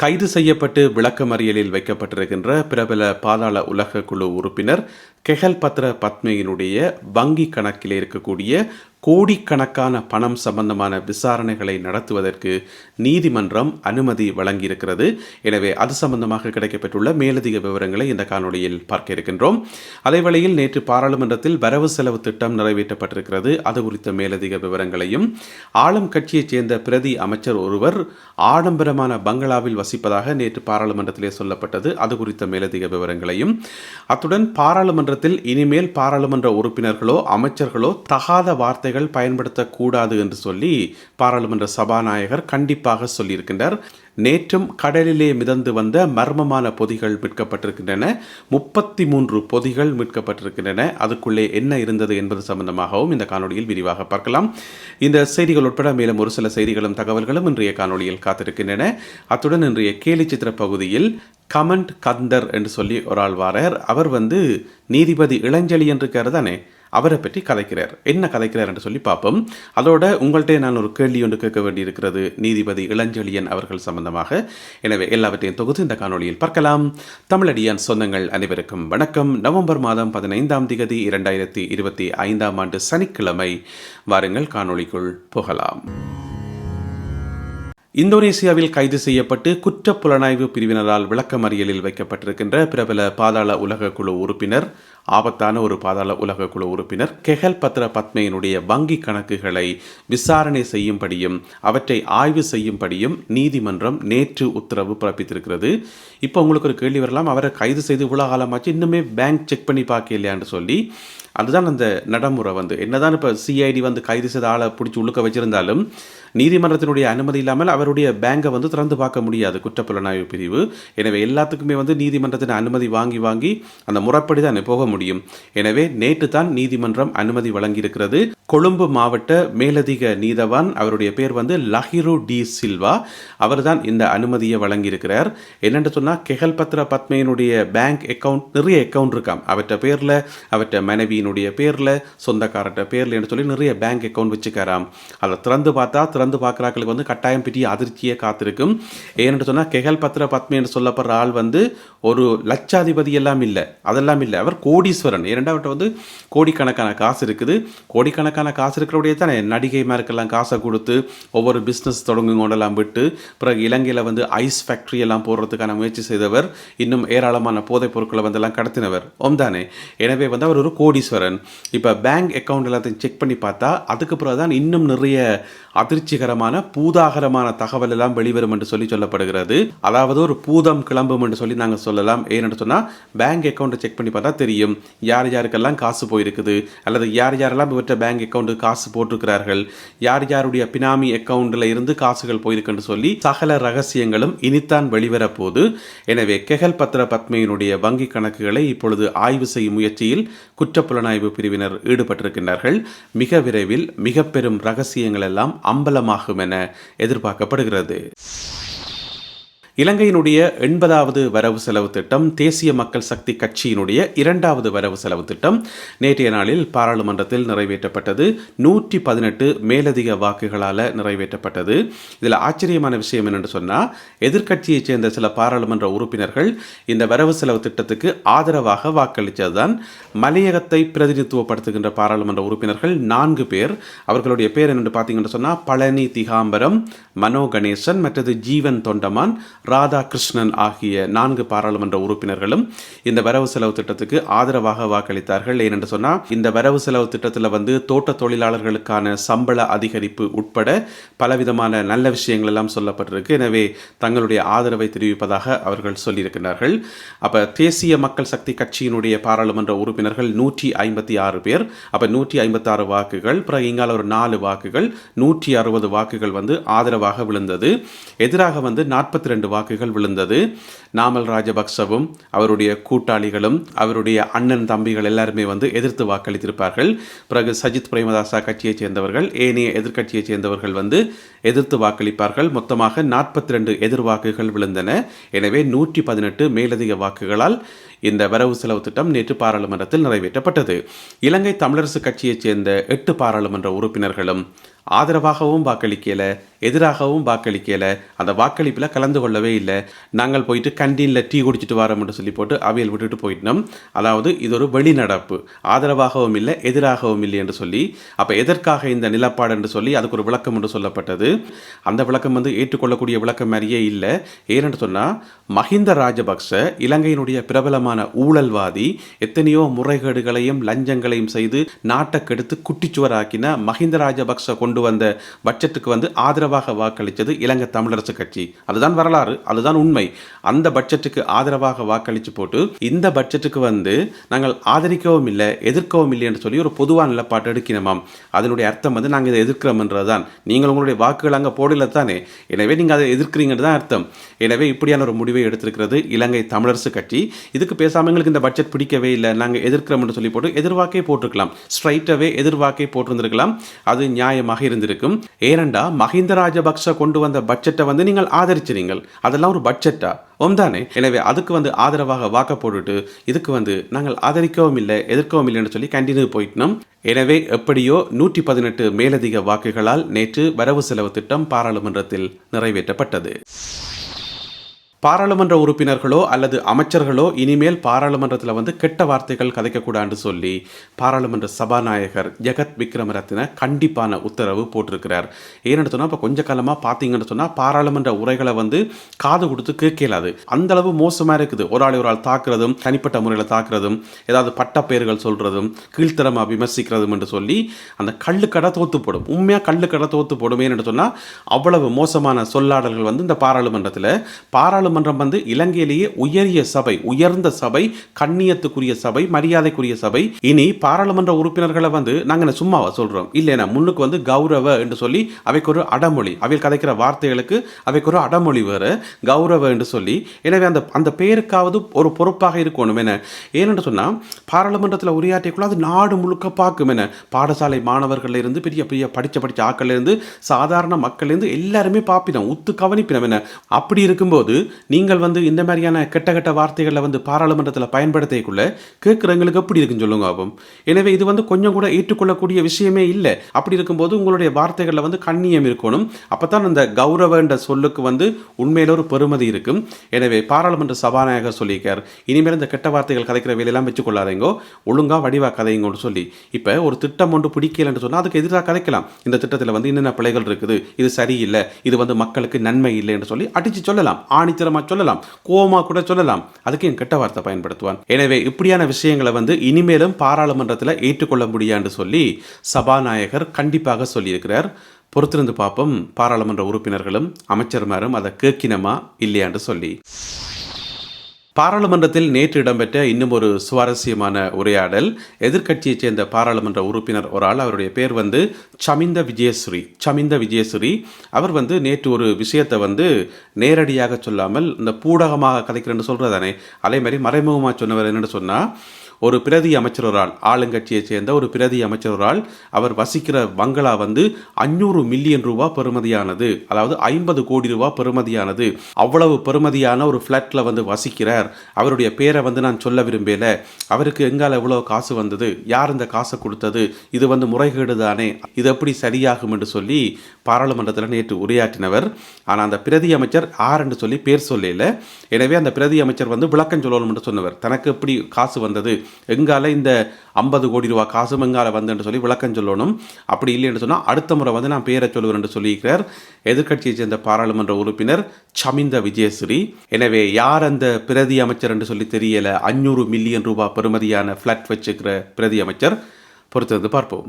கைது செய்யப்பட்டு விளக்கமறியலில் வைக்கப்பட்டிருக்கின்ற பிரபல பாதாள உலக குழு உறுப்பினர் கெஹல் பத்ர பத்மையினுடைய வங்கி கணக்கில் இருக்கக்கூடிய கோடிக்கணக்கான பணம் சம்பந்தமான விசாரணைகளை நடத்துவதற்கு நீதிமன்றம் அனுமதி வழங்கியிருக்கிறது. எனவே அது சம்பந்தமாக கிடைக்கப்பெற்றுள்ள மேலதிக விவரங்களை இந்த காணொலியில் பார்க்க இருக்கின்றோம். அதேவேளையில் நேற்று பாராளுமன்றத்தில் வரவு செலவு திட்டம் நிறைவேற்றப்பட்டிருக்கிறது. அது குறித்த மேலதிக விவரங்களையும் ஆளும் கட்சியைச் சேர்ந்த பிரதி அமைச்சர் ஒருவர் ஆடம்பரமான பங்களாவில் வசிப்பதாக நேற்று பாராளுமன்றத்திலே சொல்லப்பட்டது. அது குறித்த மேலதிக விவரங்களையும் அத்துடன் பாராளுமன்றத்தில் இனிமேல் பாராளுமன்ற உறுப்பினர்களோ அமைச்சர்களோ தகாத வார்த்தை வார்த்தைகள் பயன்படுத்தக்கூடாது என்று சொல்லி பாராளுமன்ற சபாநாயகர் கண்டிப்பாக சொல்லியிருக்கின்றார். நேற்றும் கடலிலே மிதந்து வந்த மர்மமான பொதிகள் மீட்கப்பட்டிருக்கின்றன. முப்பத்தி மூன்று பொதிகள் மீட்கப்பட்டிருக்கின்றன. அதுக்குள்ளே என்ன இருந்தது என்பது சம்பந்தமாகவும் இந்த காணொலியில் விரிவாக பார்க்கலாம். இந்த செய்திகள் உட்பட மேலும் ஒரு சில செய்திகளும் தகவல்களும் இன்றைய காணொளியில் காத்திருக்கின்றன. அத்துடன் இன்றைய கேலி சித்திர பகுதியில் கமண்ட் கந்தர் என்று சொல்லி ஒரு ஆள் வாரார் அவர் வந்து நீதிபதி இளஞ்சலி என்று தானே? அவரை பற்றி கதைக்கிறார் என்ன கதைக்கிறார் என்று சொல்லி பார்ப்போம். அதோட உங்கள்கிட்ட நான் ஒரு கேள்வி ஒன்று கேட்க வேண்டியிருக்கிறது. நீதிபதி இளஞ்செழியன் அவர்கள் சம்பந்தமாக. எனவே எல்லாவற்றையும் தொகுத்து இந்த காணொளியில் பார்க்கலாம். தமிழடியான் சொந்தங்கள் அனைவருக்கும் வணக்கம். நவம்பர் மாதம் பதினைந்தாம் திகதி இரண்டாயிரத்தி இருபத்தி ஐந்தாம் ஆண்டு சனிக்கிழமை. வாருங்கள் காணொளிக்குள் போகலாம். இந்தோனேசியாவில் கைது செய்யப்பட்டு குற்ற புலனாய்வு பிரிவினரால் விளக்கமறியலில் வைக்கப்பட்டிருக்கின்ற பிரபல பாதாள உலக குழு உறுப்பினர் ஆபத்தான ஒரு பாதாள உலக குழு உறுப்பினர் கெஹல் பத்ர பத்மையினுடைய வங்கி கணக்குகளை விசாரணை செய்யும்படியும் அவற்றை ஆய்வு செய்யும்படியும் நீதிமன்றம் நேற்று உத்தரவு பிறப்பித்திருக்கிறது. இப்போ உங்களுக்கு ஒரு கேள்வி வரலாம். அவரை கைது செய்து இவ்வளோ காலமாச்சு இன்னுமே பேங்க் செக் பண்ணி பார்க்க இல்லையான்னு சொல்லி அதுதான் அந்த நடைமுறை வந்து. என்னதான் இப்போ சிஐடி வந்து கைது செய்த ஆளை பிடிச்சி உள்ளுக்க வச்சிருந்தாலும் நீதிமன்றத்தினுடைய அனுமதி இல்லாமல் அவருடைய பேங்கை வந்து திறந்து பார்க்க முடியாது குற்றப்புலனாய்வு பிரிவு. எனவே எல்லாத்துக்குமே வந்து நீதிமன்றத்தின் அனுமதி வாங்கி வாங்கி அந்த முறைப்படி தான் போக முடியும். எனவே நேற்று தான் நீதிமன்றம் அனுமதி வழங்கியிருக்கிறது. கொழும்பு மாவட்ட மேலதிக நீதவான் அவருடைய பேர் வந்து லஹிரு டி சில்வா அவர்தான் இந்த அனுமதியை வழங்கியிருக்கிறார். என்னென்று சொன்னால் கெஹல் பத்ர பத்மையினுடைய பேங்க் அக்கௌண்ட் நிறைய அக்கவுண்ட் இருக்காம். அவற்ற பேரில் அவற்ற மனைவியினுடைய பேரில் சொந்தக்காரட்ட பேரில் என்று சொல்லி நிறைய பேங்க் அக்கவுண்ட் வச்சுக்காராம் அதை திறந்து பார்த்தா திறந்து பார்க்குறாக்களுக்கு வந்து கட்டாயம் பெரிய அதிர்ச்சியே காத்திருக்கும். ஏன்னு சொன்னால் கெஹல் பத்ர பத்மி என்று சொல்லப்படுற ஆள் வந்து ஒரு லட்சாதிபதி எல்லாம் இல்லை. அதெல்லாம் இல்லை. அவர் கோடீஸ்வரன். இரண்டாவட்ட வந்து கோடிக்கணக்கான காசு இருக்குது. கோடிக்கணக்கான காசு இருக்கிறவுடைய தானே நடிகைமாருக்கெல்லாம் காசை கொடுத்து ஒவ்வொரு பிஸ்னஸ் தொடங்குங்கொண்டெல்லாம் விட்டு பிறகு இலங்கையில் வந்து ஐஸ் ஃபேக்ட்ரி எல்லாம் போடுறதுக்கான முயற்சி செய்தவர் இன்னும் ஏராளமான போதைப் பொருட்களை வந்து எல்லாம் கடத்தினவர். ஓம்தானே எனவே வந்து அவர் ஒரு ஈஸ்வரன் இப்போ பேங்க் அக்கௌண்ட் எல்லாத்தையும் செக் பண்ணி பார்த்தா அதுக்கு பிறகு தான் இன்னும் நிறைய அதிர்ச்சிகரமான பூதாகரமான தகவல் எல்லாம் வெளிவரும் என்று சொல்லி சொல்லப்படுகிறது. அதாவது ஒரு பூதம் கிளம்பும் என்று சொல்லி நாங்கள் சொல்லலாம். ஏன்னு சொன்னால் பேங்க் அக்கௌண்ட்டை செக் பண்ணி பார்த்தா தெரியும். யார் யாருக்கெல்லாம் காசு போயிருக்குது? அல்லது யார் யாரெல்லாம் இவற்றை பேங்க் அக்கௌண்ட் காசு போட்டிருக்கிறார்கள்? யார் யாருடைய பினாமி அக்கௌண்ட்டில் இருந்து காசுகள் போயிருக்குன்னு சொல்லி சகல ரகசியங்களும் இனித்தான் வெளிவர போது எனவே கெகல் பத்ர பத்மையினுடைய வங்கி கணக்குகளை இப்பொழுது ஆய்வு செய்யும் முயற்சியில் புலனாய்வு பிரிவினர் ஈடுபட்டிருக்கின்றார்கள். மிக விரைவில் மிக பெரும் ரகசியங்கள் எல்லாம் அம்பலமாகும் என எதிர்பார்க்கப்படுகிறது. இலங்கையினுடைய எண்பதாவது வரவு செலவு திட்டம் தேசிய மக்கள் சக்தி கட்சியினுடைய இரண்டாவது வரவு செலவு திட்டம் நேற்றைய நாளில் பாராளுமன்றத்தில் நிறைவேற்றப்பட்டது. நூற்றி பதினெட்டு மேலதிக வாக்குகளால் நிறைவேற்றப்பட்டது. இதில் ஆச்சரியமான விஷயம் என்னென்னு சொன்னால் எதிர்க்கட்சியைச் சேர்ந்த சில பாராளுமன்ற உறுப்பினர்கள் இந்த வரவு செலவு திட்டத்துக்கு ஆதரவாக வாக்களித்ததுதான். மலையகத்தை பிரதிநிதித்துவப்படுத்துகின்ற பாராளுமன்ற உறுப்பினர்கள் நான்கு பேர். அவர்களுடைய பேர் என்னென்று பார்த்தீங்கன்னு சொன்னால் பழனி திகாம்பரம் மனோ கணேசன் மற்றது ஜீவன் தொண்டமான் ராதாகிருஷ்ணன் ஆகிய நான்கு பாராளுமன்ற உறுப்பினர்களும் இந்த வரவு செலவு திட்டத்துக்கு ஆதரவாக வாக்களித்தார்கள். ஏனென்று சொன்னால் இந்த வரவு செலவு திட்டத்தில் வந்து தோட்ட தொழிலாளர்களுக்கான சம்பள அதிகரிப்பு உட்பட பலவிதமான நல்ல விஷயங்கள் எல்லாம் சொல்லப்பட்டிருக்கு. எனவே தங்களுடைய ஆதரவை தெரிவிப்பதாக அவர்கள் சொல்லியிருக்கிறார்கள். அப்போ தேசிய மக்கள் சக்தி கட்சியினுடைய பாராளுமன்ற உறுப்பினர்கள் நூற்றி ஐம்பத்தி ஆறு பேர். அப்போ நூற்றி ஐம்பத்தாறு வாக்குகள் பிறகு இங்கால ஒரு நாலு வாக்குகள் நூற்றி அறுபது வாக்குகள் வந்து ஆதரவாக விழுந்தது. எதிராக வந்து நாற்பத்தி ரெண்டு வாக்குகள் விழுந்தது. நாமல் ராஜபக்சவும் அவருடைய கூட்டாளிகளும் அவருடைய அண்ணன் தம்பிகள் எல்லாருமே வந்து எதிர்த்து வாக்களித்திருப்பார்கள். பிறகு சஜித் பிரேமதாசா கட்சியைச் சேர்ந்தவர்கள் ஏனைய எதிர்க்கட்சியைச் சேர்ந்தவர்கள் வந்து எதிர்த்து வாக்களிப்பார்கள். மொத்தமாக நாற்பத்தி ரெண்டு எதிர் வாக்குகள் விழுந்தன. எனவே நூற்றி பதினெட்டு மேலதிக வாக்குகளால் இந்த வரவு செலவு திட்டம் நேற்று பாராளுமன்றத்தில் நிறைவேற்றப்பட்டது. இலங்கை தமிழரசு கட்சியைச் சேர்ந்த எட்டு பாராளுமன்ற உறுப்பினர்களும் ஆதரவாகவும் வாக்களிக்கல. எதிராகவும் வாக்களிக்கல. அந்த வாக்களிப்பில் கலந்து கொள்ளவே இல்லை. நாங்கள் போயிட்டு கண்டீனில் டீ குடிச்சிட்டு வரோம்னு சொல்லி போட்டு அவையில் விட்டுட்டு போயிட்டோம். அதாவது இது ஒரு வெளிநடப்பு. ஆதரவாகவும் இல்லை எதிராகவும் இல்லை என்று சொல்லி. அப்போ எதற்காக இந்த நிலப்பாடு என்று சொல்லி அதுக்கு ஒரு விளக்கம் என்று சொல்லப்பட்டது. அந்த விளக்கம் வந்து ஏற்றுக்கொள்ளக்கூடிய விளக்கம் மாதிரியே இல்லை. ஏனென்று சொன்னால் மஹிந்த ராஜபக்ச இலங்கையினுடைய பிரபலமான ஊழல்வாதி எத்தனையோ முறைகேடுகளையும் லஞ்சங்களையும் செய்து நாட்டை கெடுத்து குட்டிச்சுவராக்கின மஹிந்த ராஜபக்ச கொண்டு வந்த பட்ஜெட்டுக்கு வந்து ஆதரவாக வாக்களித்தது இலங்கை தமிழரசு கட்சி. அதுதான் வரலாறு அதுதான் உண்மை. அந்த பட்ஜெட்டுக்கு ஆதரவாக வாக்களித்து போட்டு இந்த பட்ஜெட்டுக்கு வந்து நாங்கள் ஆதரிக்கவும் இல்லை எதிர்க்கவும் இல்லை என்று சொல்லி ஒரு பொதுவான நிலப்பாட்டு எடுக்கணுமாம் அதனுடைய அர்த்தம் வந்து நாங்கள் இதை எதிர்க்கிறோம்ன்றது தான் நீங்கள் உங்களுடைய வாக்குகள் அங்கே போடல தானே? எனவே நீங்கள் அதை எதிர்க்கிறீங்கன்னு தான் அர்த்தம். எனவே இப்படியான ஒரு முடிவை எடுத்திருக்கிறது இலங்கை தமிழரசு கட்சி. இதுக்கு பேசாமல் எங்களுக்கு இந்த பட்ஜெட் பிடிக்கவே இல்லை நாங்கள் எதிர்க்கிறோம்னு சொல்லி போட்டு எதிர்வாக்கே போட்டிருக்கலாம். ஸ்ட்ரைட்டாகவே எதிர்வாக்கே போட்டிருந்திருக்கலாம். அது நியாயமாக இருந்திருக்கும். ஏனண்டா மஹிந்த ராஜபக்ச கொண்டு வந்த பட்ஜெட்டை வந்து நீங்கள் ஆதரிச்சிருங்கள். அதெல்லாம் ஒரு பட்ஜெட்டா? ஒம்தானே எனவே அதுக்கு வந்து ஆதரவாக வாக்க போட்டுட்டு இதுக்கு வந்து நாங்கள் ஆதரிக்கவும் இல்லை எதிர்க்கவும் இல்லைன்னு சொல்லி கண்டினியூ போயிட்டோம். எனவே எப்படியோ நூற்றி பதினெட்டு மேலதிக வாக்குகளால் நேற்று வரவு செலவு திட்டம் பாராளுமன்றத்தில் நிறைவேற்றப்பட்டது. பாராளுமன்ற உறுப்பினர்களோ அல்லது அமைச்சர்களோ இனிமேல் பாராளுமன்றத்தில் வந்து கெட்ட வார்த்தைகள் கதைக்கக்கூடாதுன்னு சொல்லி பாராளுமன்ற சபாநாயகர் ஜெகத் விக்ரமரத்ன கண்டிப்பான உத்தரவு போட்டிருக்கிறார். ஏன்னு சொன்னால் இப்போ கொஞ்ச காலமாக பார்த்தீங்கன்னு சொன்னால் பாராளுமன்ற உரைகளை வந்து காது கொடுத்து கேட்கலாது. அந்த அளவு மோசமாக இருக்குது. ஒரு ஆள் ஒரு ஆள் தாக்குறதும் தனிப்பட்ட முறையில் தாக்குறதும் ஏதாவது பட்ட பெயர்கள் சொல்கிறதும் கீழ்த்தரமாக விமர்சிக்கிறதும் என்று சொல்லி அந்த கள்ளுக்கடை தோத்து போடும் உண்மையாக கள்ளுக்கடை தோத்து போடும் ஏன்னு சொன்னால் அவ்வளவு மோசமான சொல்லாடல்கள் வந்து இந்த பாராளுமன்றத்தில் பாராளுமன்ற நாடாளுமன்றம் வந்து இலங்கையிலேயே உயரிய சபை உயர்ந்த சபை கண்ணியத்துக்குரிய சபை மரியாதைக்குரிய சபை. இனி பாராளுமன்ற உறுப்பினர்களை வந்து நாங்கள் சும்மாவா சொல்றோம்? இல்லைனா முன்னுக்கு வந்து கௌரவ என்று சொல்லி அவைக்கு ஒரு அடமொழி அவையில் கதைக்கிற வார்த்தைகளுக்கு அவைக்கு ஒரு அடமொழி வேறு கௌரவ என்று சொல்லி. எனவே அந்த அந்த பெயருக்காவது ஒரு பொறுப்பாக இருக்கணும் என. ஏனென்று சொன்னால் பாராளுமன்றத்தில் உரையாற்றிக்குள்ள அது நாடு முழுக்க பார்க்கும் என. பாடசாலை மாணவர்கள் இருந்து பெரிய பெரிய படித்த படித்த ஆக்கள்லேருந்து சாதாரண மக்கள்லேருந்து எல்லாருமே பார்ப்பினோம் உத்து கவனிப்பினோம் என்ன அப்படி இருக்கும்போது நீங்கள் வந்து இந்த மாதிரியான கெட்ட கெட்ட வார்த்தைகளை வந்து பாராளுமன்றத்தில் பயன்படுத்திக்குள்ள கேட்குறவங்களுக்கு எப்படி இருக்குன்னு சொல்லுங்க ஆகும் எனவே இது வந்து கொஞ்சம் கூட ஏற்றுக்கொள்ளக்கூடிய விஷயமே இல்லை. அப்படி இருக்கும்போது உங்களுடைய வார்த்தைகளில் வந்து கண்ணியம் இருக்கணும். அப்போ தான் அந்த கௌரவன்ற சொல்லுக்கு வந்து உண்மையில ஒரு பெருமதி இருக்கும். எனவே பாராளுமன்ற சபாநாயகர் சொல்லியிருக்கார். இனிமேல் இந்த கெட்ட வார்த்தைகள் கதைக்கிற வேலையெல்லாம் வச்சுக்கொள்ளாதீங்கோ. ஒழுங்காக வடிவாக கதைங்கன்னு சொல்லி. இப்போ ஒரு திட்டம் ஒன்று பிடிக்கலன்னு சொன்னால் அதுக்கு எதிராக கதைக்கலாம். இந்த திட்டத்தில் வந்து என்னென்ன பிழைகள் இருக்குது? இது சரியில்லை. இது வந்து மக்களுக்கு நன்மை இல்லை என்று சொல்லி அடித்து சொல்லலாம். ஆணித்தரமாக சொல்லலாம். கோவமாக கூட சொல்லலாம். அதுக்கு என் கெட்ட வார்த்தை பயன்படுத்துவான். எனவே இப்படியான விஷயங்களை வந்து இனிமேலும் பாராளுமன்றத்தில் ஏற்றுக்கொள்ள முடியான்னு சொல்லி சபாநாயகர் கண்டிப்பாக சொல்லியிருக்கிறார். பொறுத்திருந்து பார்ப்போம். பாராளுமன்ற உறுப்பினர்களும் அமைச்சர்மாரும் அதை கேட்கினமா இல்லையான்னு சொல்லி. பாராளுமன்றத்தில் நேற்று இடம்பெற்ற இன்னும் ஒரு சுவாரஸ்யமான உரையாடல். எதிர்க்கட்சியைச் சேர்ந்த பாராளுமன்ற உறுப்பினர் ஒரு ஆள் அவருடைய பேர் வந்து சமிந்த விஜயஸ்ரீ. சமிந்த விஜயஸ்ரீ அவர் வந்து நேற்று ஒரு விஷயத்தை வந்து நேரடியாக சொல்லாமல் இந்த பூடகமாக கதைக்கிறேன்னு சொல்கிறதானே அதே மாதிரி மறைமுகமாக சொன்னவர் என்னென்னு சொன்னால் ஒரு பிரதி அமைச்சரால் ஆளுங்கட்சியைச் சேர்ந்த ஒரு பிரதி அமைச்சரால் அவர் வசிக்கிற பங்களா வந்து அஞ்சூறு மில்லியன் ரூபா பெறுமதியானது. அதாவது ஐம்பது கோடி ரூபா பெறுமதியானது. அவ்வளவு பெறுமதியான ஒரு ஃப்ளாட்டில் வந்து வசிக்கிறார். அவருடைய பேரை வந்து நான் சொல்ல விரும்பல. அவருக்கு எங்கால எவ்வளோ காசு வந்தது? யார் இந்த காசை கொடுத்தது? இது வந்து முறைகேடு தானே இது எப்படி சரியாகும் என்று சொல்லி பாராளுமன்றத்தில் நேற்று உரையாற்றினவர். ஆனால் அந்த பிரதி அமைச்சர் ஆர் என்று சொல்லி பேர் சொல்லல. எனவே அந்த பிரதி அமைச்சர் வந்து விளக்கம் சொல்லணும் என்று சொன்னவர். தனக்கு எப்படி காசு வந்தது? எங்கால இந்த ஐம்பது கோடி ரூபா காசும் எங்கால வந்துன்னு சொல்லி விளக்கம் சொல்லணும். அப்படி இல்லைன்னு சொன்னால் அடுத்த முறை வந்து நான் பேரை சொல்லுவேன் என்று சொல்லியிருக்கிறார் எதிர்க்கட்சியை சேர்ந்த பாராளுமன்ற உறுப்பினர் சமிந்த விஜயஸ்ரீ. எனவே யார் அந்த பிரதி அமைச்சர் என்று சொல்லி தெரியல அஞ்சூறு மில்லியன் ரூபாய் பெறுமதியான ஃப்ளாட் வச்சுக்கிற பிரதி அமைச்சர். பொறுத்திருந்து பார்ப்போம்.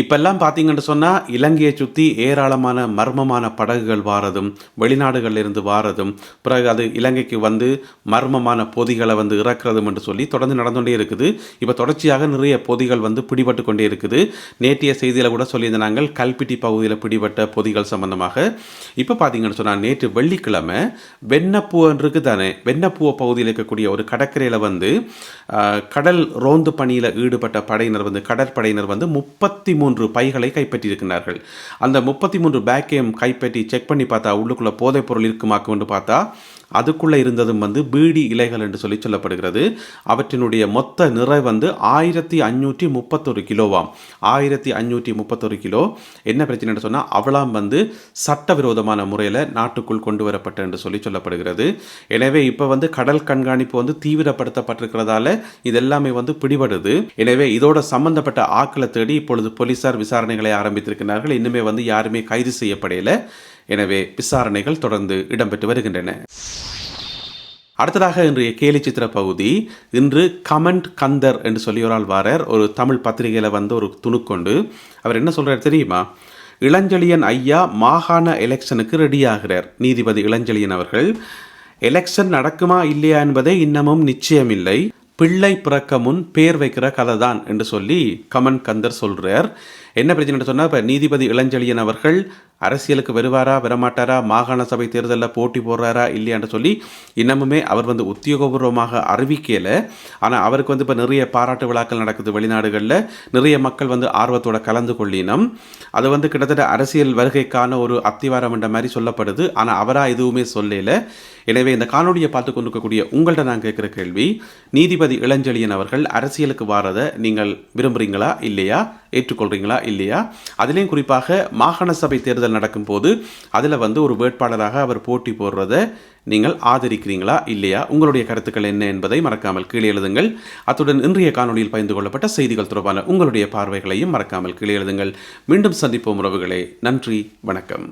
இப்பெல்லாம் பார்த்தீங்கன்னு சொன்னால் இலங்கையை சுற்றி ஏராளமான மர்மமான படகுகள் வாரதும் வெளிநாடுகளில் இருந்து வாரதும் பிறகு அது இலங்கைக்கு வந்து மர்மமான பொதிகளை வந்து இறக்குறதும் என்று சொல்லி தொடர்ந்து நடந்துகிட்டே இருக்குது. இப்போ தொடர்ச்சியாக நிறைய பொதிகள் வந்து பிடிபட்டு கொண்டே இருக்குது. நேற்றைய செய்தியில் கூட சொல்லியிருந்தாங்க கல்பிட்டி பகுதியில் பிடிபட்ட பொதிகள் சம்பந்தமாக. இப்போ பார்த்தீங்கன்னு சொன்னால் நேற்று வெள்ளிக்கிழமை வெண்ணப்பூன்றிருக்கு தானே வெண்ணப்பூவ பகுதியில் இருக்கக்கூடிய ஒரு கடற்கரையில் வந்து கடல் ரோந்து பணியில் ஈடுபட்ட படையினர் வந்து கடற்படையினர் வந்து முப்பத்தி மூன்று பைகளை கைப்பற்றியிருக்கிறார்கள். அந்த முப்பத்தி மூன்று பேக்கையும் கைப்பற்றி செக் பண்ணி பார்த்தா உள்ளுக்குள்ளே போதைப் பொருள் இருக்குமாக்குன்னு பார்த்தா அதுக்குள்ளே இருந்ததும் வந்து பீடி இலைகள் என்று சொல்லி சொல்லப்படுகிறது. அவற்றினுடைய மொத்த நிறை வந்து ஆயிரத்தி அஞ்சூற்றி முப்பத்தொரு கிலோவாம். ஆயிரத்தி அஞ்சூற்றி முப்பத்தொரு கிலோ. என்ன பிரச்சனைன்னு சொன்னால் அவளாம் வந்து சட்டவிரோதமான முறையில் நாட்டுக்குள் கொண்டு வரப்பட்ட என்று சொல்லி சொல்லப்படுகிறது. எனவே இப்போ வந்து கடல் கண்காணிப்பு வந்து தீவிரப்படுத்தப்பட்டிருக்கிறதால இதெல்லாமே வந்து பிடிபடுது. எனவே இதோட சம்பந்தப்பட்ட ஆக்களை தேடி இப்பொழுது போலீசார் விசாரணைகளை ஆரம்பித்திருக்கிறார்கள். இன்னுமே வந்து யாருமே கைது செய்யப்படையில. எனவே விசாரணைகள் தொடர்ந்து இடம்பெற்று வருகின்றன. அடுத்ததாக இன்றைய கேலி சித்திர பகுதி. இன்று கமெண்ட் கந்தர் என்று சொல்லி ஒரு ஆள் வாரர். ஒரு தமிழ் பத்திரிகையில் வந்து ஒரு துணுக்கொண்டு. அவர் என்ன சொல்கிறார் தெரியுமா? இளஞ்செழியன் ஐயா மாகாண எலெக்ஷனுக்கு ரெடியாகிறார். நீதிபதி இளஞ்செழியன் அவர்கள் எலெக்ஷன் நடக்குமா இல்லையா என்பதே இன்னமும் நிச்சயமில்லை. பிள்ளை பிறக்க முன் பேர் வைக்கிற கதை தான் என்று சொல்லி கமன் கந்தர் சொல்கிறார் என்ன பிரச்சனை சொன்னால் இப்போ நீதிபதி இளஞ்செழியன் அவர்கள் அரசியலுக்கு வருவாரா வரமாட்டாரா மாகாண சபை தேர்தலில் போட்டி போடுறாரா இல்லையான்னு சொல்லி இன்னமுமே அவர் வந்து உத்தியோகபூர்வமாக அறிவிக்கல. ஆனால் அவருக்கு வந்து இப்போ நிறைய பாராட்டு விழாக்கள் நடக்குது வெளிநாடுகளில். நிறைய மக்கள் வந்து ஆர்வத்தோட கலந்து கொள்ளினம். அது வந்து கிட்டத்தட்ட அரசியல் வருகைக்கான ஒரு அத்திவாரம் என்ற மாதிரி சொல்லப்படுது. ஆனால் அவராக எதுவுமே சொல்லல. எனவே இந்த காணொலியை பார்த்து கொண்டிருக்கக்கூடிய உங்கள்கிட்ட நான் கேட்குற கேள்வி நீதிபதி இளஞ்செழியன் அவர்கள் அரசியலுக்கு வாரதை நீங்கள் விரும்புகிறீங்களா இல்லையா ஏற்றுக்கொள்கிறீங்களா இல்லையா? அதுலேயும் குறிப்பாக மாகாண சபை தேர்தல் தேர்தல் நடக்கும்போது அதில் வந்து ஒரு வேட்பாளராக அவர் போட்டி போடுறத நீங்கள் ஆதரிக்கிறீங்களா இல்லையா? உங்களுடைய கருத்துக்கள் என்ன என்பதை மறக்காமல் கீழே எழுதுங்கள். அத்துடன் இன்றைய காணொலியில் பகிர்ந்து கொள்ளப்பட்ட செய்திகள் தொடர்பான உங்களுடைய பார்வைகளையும் மறக்காமல் கீழே எழுதுங்கள். மீண்டும் சந்திப்போம் உறவுகளே. நன்றி வணக்கம்.